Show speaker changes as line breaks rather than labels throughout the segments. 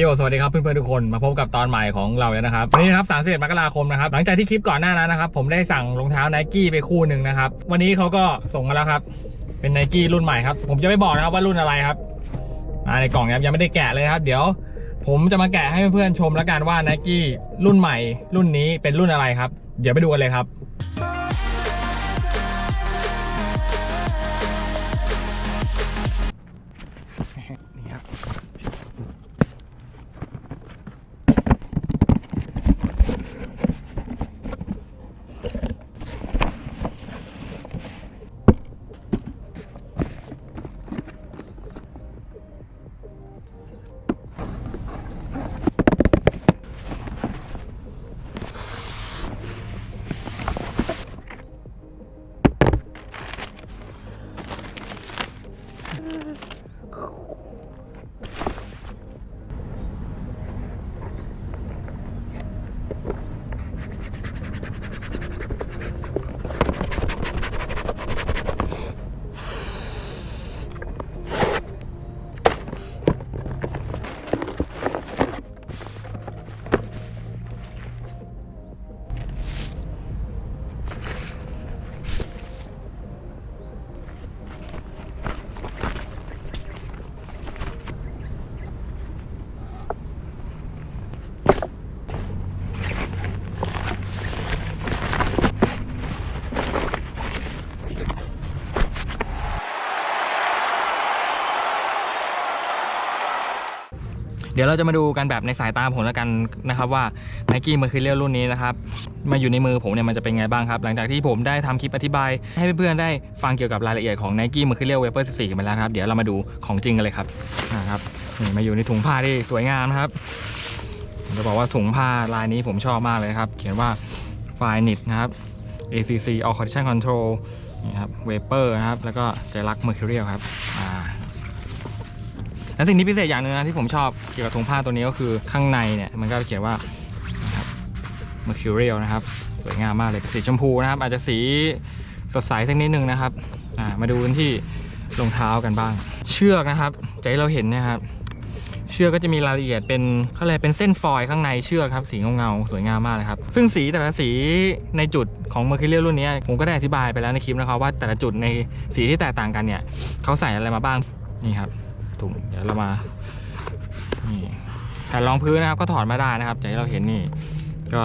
โยสวัสดีครับเพื่อนๆทุกคนมาพบกับตอนใหม่ของเราแล้วนะครับวันนี้นะครับ31มกราคมนะครับหลังจากที่คลิปก่อนหน้านั้นนะครับผมได้สั่งรองเท้าไนกี้ไปคู่หนึ่งนะครับวันนี้เขาก็ส่งมาแล้วครับ เป็นไนกี้รุ่นใหม่ครับผมจะไม่บอกนะครับว่ารุ่นอะไรครับอ่าในกล่องเนี้ยังไม่ได้แกะเลยนะครับ เดี๋ยว ผมจะมาแกะให้เพื่อนๆชมแล้วกันว่าไนกี้รุ่นใหม่ รุ่นนี้เป็นรุ่นอะไรครับ เดี๋ยวไปดูกันเลยครับ ดี๋ยวเราจะมาดูกันแบบในสายตาผมแล้วกันนะครับว่า Nike Mercurial รุ่นนี้นะครับมาอยู่ในมือผมเนี่ยมันจะเป็นไงบ้างครับหลังจากที่ผมได้ทำคลิปอธิบาย ให้เพื่อนๆได้ฟังเกี่ยวกับรายละเอียดของ Nike Mercurial Vapor 14กันไปแล้วครับเดี๋ยวเรามาดูของจริงกันเลยครับนะครับนี่มาอยู่ในถุงผ้าที่สวยงามนะครับผมจะบอกว่าถุงผ้าลายนี้ผมชอบมากเลยครับ เขียนว่า f i n i t นะครับ ACC All Condition Control นี่ครับ Vapor นะครับแล้วก็ j e l u x Mercurial ครับอ่า และสิ่งที่พิเศษอย่างหนึ่งนะที่ผมชอบเกี่ยวกับถุงผ้าตัวนี้ก็คือข้างในเนี่ยมันก็เขียนว่านะครับ mercurial นะครับ สวยงามมากเลยสีชมพูนะครับ อาจจะสีสดใสสักนิดนึงนะครับมาดูกันที่รองเท้ากันบ้าง เชือกนะครับให้เราเห็นนะครับเชือกก็จะมีรายละเอียดเป็นเขาเรียกเป็นเส้นฟอยล์ข้างในเชือกครับสีเงาๆสวยงามมากเลยครับ ซึ่งสีแต่ละสีในจุดของ Mercurial รุ่นนี้ผมก็ได้อธิบายไปแล้วในคลิปนะครับว่าแต่ละจุดในสีที่แตกต่างกันเนี่ยเขาใส่อะไรมาบ้างนี่ครับ ถุงเดี๋ยวเรามานี่แผ่นรองพื้นนะครับ ก็ถอดมาได้นะครับจากที่เราเห็นนี่ ก็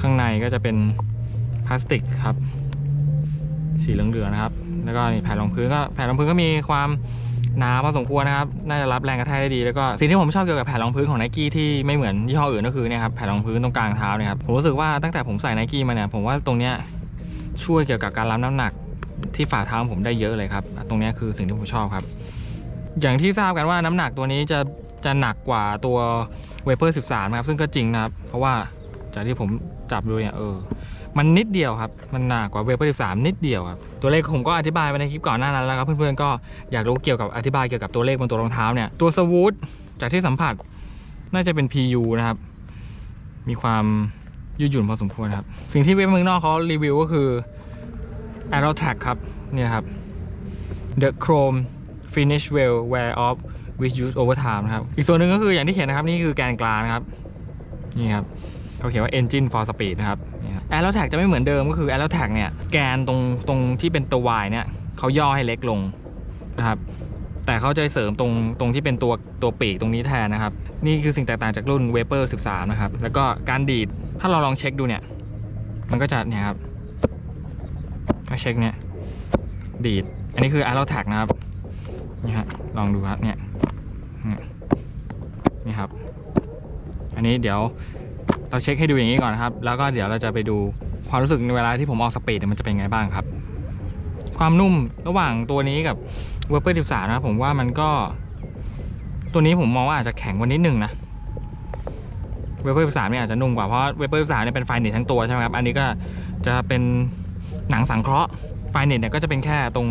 ข้างในก็จะเป็นพลาสติกครับ สีเหลืองๆนะครับ แล้วก็นี่แผ่นรองพื้นก็แผ่นรองพื้นก็มีความหนาพอสมควรนะครับ น่าจะรับแรงกระแทกได้ดี แล้วก็สิ่งที่ผมชอบเกี่ยวกับแผ่นรองพื้นของไนกี้ที่ไม่เหมือนยี่ห้ออื่นก็คือเนี่ยครับแผ่นรองพื้นตรงกลางเท้าเนี่ยครับผมรู้สึกว่าตั้งแต่ผมใส่ไนกี้มาเนี่ยผมว่าตรงเนี้ยช่วยเกี่ยวกับการรับน้ำหนักที่ฝ่าเท้าผมได้เยอะเลยครับ ตรงเนี้ยคือสิ่งที่ผมชอบครับ อย่างที่ทราบกันว่าน้ำหนักตัวนี้จะจะหนักกว่าตัว Vapor 13นะครับ ซึ่งก็จริงนะครับ เพราะว่าจากที่ผมจับดูเนี่ยเออ มันนิดเดียวครับ มันหนักกว่า Vapor 13นิดเดียวครับ ตัวเลขผมก็อธิบายไปในคลิปก่อนหน้านั้นแล้วครับ เพื่อนๆก็อยากรู้เกี่ยวกับอธิบายเกี่ยวกับตัวเลขบนตัวรองเท้าเนี่ย ตัวสวูทจากที่สัมผัสน่าจะเป็น PU นะครับ มีความยืดหยุ่นพอสมควรครับ สิ่งที่เว็บเมืองนอกเขารีวิวก็คือ Aero t r a c ครับ เนี่ยนครับ The Chrome finish well wear off with use over time นะครับ อีกส่วนหนึ่งก็คืออย่างที่เขียนนะครับ นี่คือแกนกลางนะครับ นี่ครับเขาเขียนว่า engine for speed นะครับนี่ครับ Aero Tag จะไม่เหมือนเดิมก็คือ Aero Tag เนี่ยแกนตรงตรงที่เป็นตัว Y เนี่ยเขาย่อให้เล็กลงนะครับแต่เขาจะเสริมตรงตรงที่เป็นตัวตัวปีกตรงนี้แทนนะครับ นี่คือสิ่งแตกต่างจากรุ่น Vapor 13 นะครับ แล้วก็การดีดถ้าเราลองเช็คดูเนี่ย มันก็จะเนี่ยครับถ้าเช็คเนี่ยดีด อันนี้คือ Aero Tag นะครับ นี่ฮะลองดูครับเนี่ยนี่ครับ อันนี้เดี๋ยวเราเช็คให้ดูอย่างนี้ก่อนครับ แล้วก็เดี๋ยวเราจะไปดูความรู้สึกในเวลาที่ผมออกสปีดมันจะเป็นไงบ้างครับ ความนุ่มระหว่างตัวนี้กับ v ว p เ r อร์13นะครับผมว่ามันก็ ตัวนี้ผมมองว่าอาจจะแข็งกว่านิดนึงนะเวเปอร์13เนี่ยอาจจะนุ่มกว่าเพราะเวเปอร์13เนี่ยเป็นไฟเน็ตทั้งตัวใช่ไหมครับอันนี้ก็จะเป็นหนังสังเคราะห์ไฟเน็ตเนี่ยก็จะเป็นแค่ตรง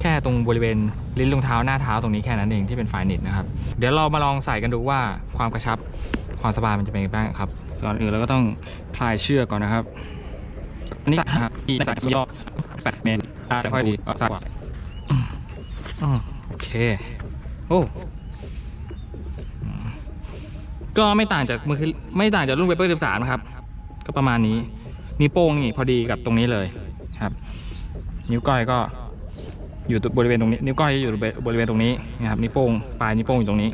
แค่ตรงบริเวณลิ้นรองเท้าหน้าเท้าตรงนี้แค่นั้นเองที่เป็นไฟนิตนะครับ เดี๋ยวเรามาลองใส่กันดูว่าความกระชับความสบายมันจะเป็นยังไงบ้างครับก่อนอื่นเราก็ต้องคลายเชือกก่อนนะครับอันนี่ครับที่ใส่ย่อแปดเมตรจะค่อยดีใส่กว่าอืมโอเคโอ้ก็ไม่ต่างจากมือไม่ต่างจากรุ่นเวเปอร์13นะครับ ก็ประมาณนี้นิ้วโป้งนี่พอดีกับตรงนี้เลยครับ นิ้วก้อยก็ อยู่บริเวณตรงนี้นิ้วก้อยจะอยู่บริเวณตรงนี้นะครับนิ้วโป้งปลายนิ้วโป้งอยู่ตรงนี้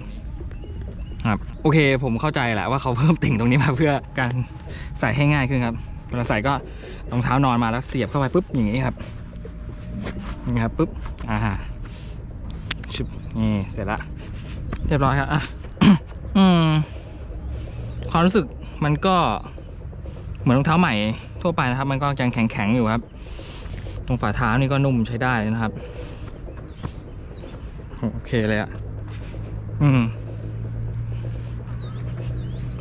ครับโอเคผมเข้าใจแหละว่าเขาเพิ่มติ่งตรงนี้มาเพื่อการใส่ให้ง่ายขึ้นครับเวลาใส่ก็รองเท้านอนมาแล้วเสียบเข้าไปปุ๊บอย่างนี้ครับนี่ครับปุ๊บอ่าชุบนี่เสร็จละเรียบร้อยครับอะอืมความรู้สึกมันก็เหมือนรองเท้าใหม่ทั่วไปนะครับ มันก็ยังแข็งๆอยู่ครับ ตรงฝ่าเท้านี่ก็นุ่มใช้ได้เลยนะครับ โอเคเลยอะอืม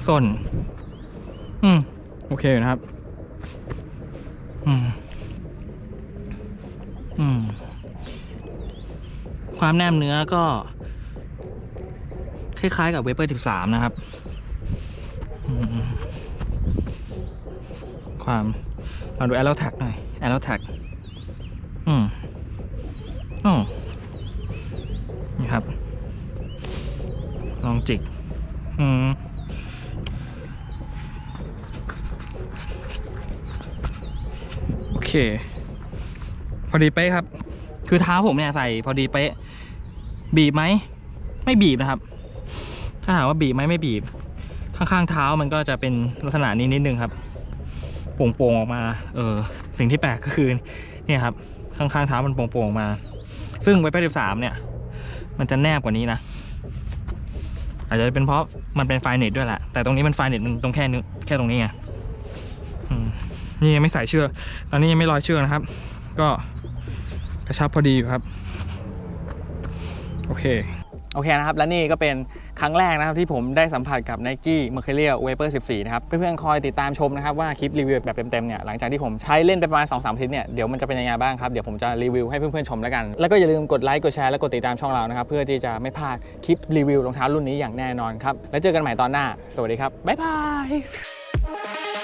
ส้น อืม โอเคนะครับ อืม อืม ความแนมเนื้อก็ คล้าย ๆ กับเวเปอร์13นะครับ ความมาดูแอโรแท็กหน่อยแอโรแท็ก อ๋อนี่ครับ ลองจิก อืมโอเค พอดีเป๊ะครับ คือเท้าผมเนี่ยใส่พอดีเป๊ะ บีบไหม ไม่บีบนะครับ ถ้าถามว่าบีบไหมไม่บีบ ข้างๆเท้ามันก็จะเป็นลักษณะนี้นิดนึงครับโป่งๆออกมา เออ สิ่งที่แปลกก็คือ เนี่ยครับ ข้างๆเท้ามันโป่งๆออกมา ซึ่งไวเปอร์13 เนี่ย มันจะแนบกว่านี้นะ อาจจะเป็นเพราะมันเป็นไฟเน็ตด้วยแหละ แต่ตรงนี้มันไฟเน็ตมันตรงแค่แค่ตรงนี้ไงนี่ยังไม่ใส่เชือก ตอนนี้ยังไม่ลอยเชือกนะครับ ก็กระชับพอดีอยู่ครับ โอเค โอเคนะครับ และนี่ก็เป็นครั้งแรกนะครับที่ผมได้สัมผัสกับ Nike Mercurial Vapor 14 นะครับ เพื่อนๆ คอยติดตามชมนะครับว่าคลิปรีวิวแบบเต็มๆ เนี่ย หลังจากที่ผมใช้เล่นไปประมาณ 2-3อาทิตย์เนี่ย เดี๋ยวมันจะเป็นยังไงบ้างครับ เดี๋ยวผมจะรีวิวให้เพื่อนๆ ชมแล้วกัน แล้วก็อย่าลืมกดไลค์ กดแชร์ และกดติดตามช่องเรานะครับ เพื่อที่จะไม่พลาดคลิปรีวิวรองเท้ารุ่นนี้อย่างแน่นอนครับ แล้วเจอกันใหม่ตอนหน้า สวัสดีครับบ๊ายบาย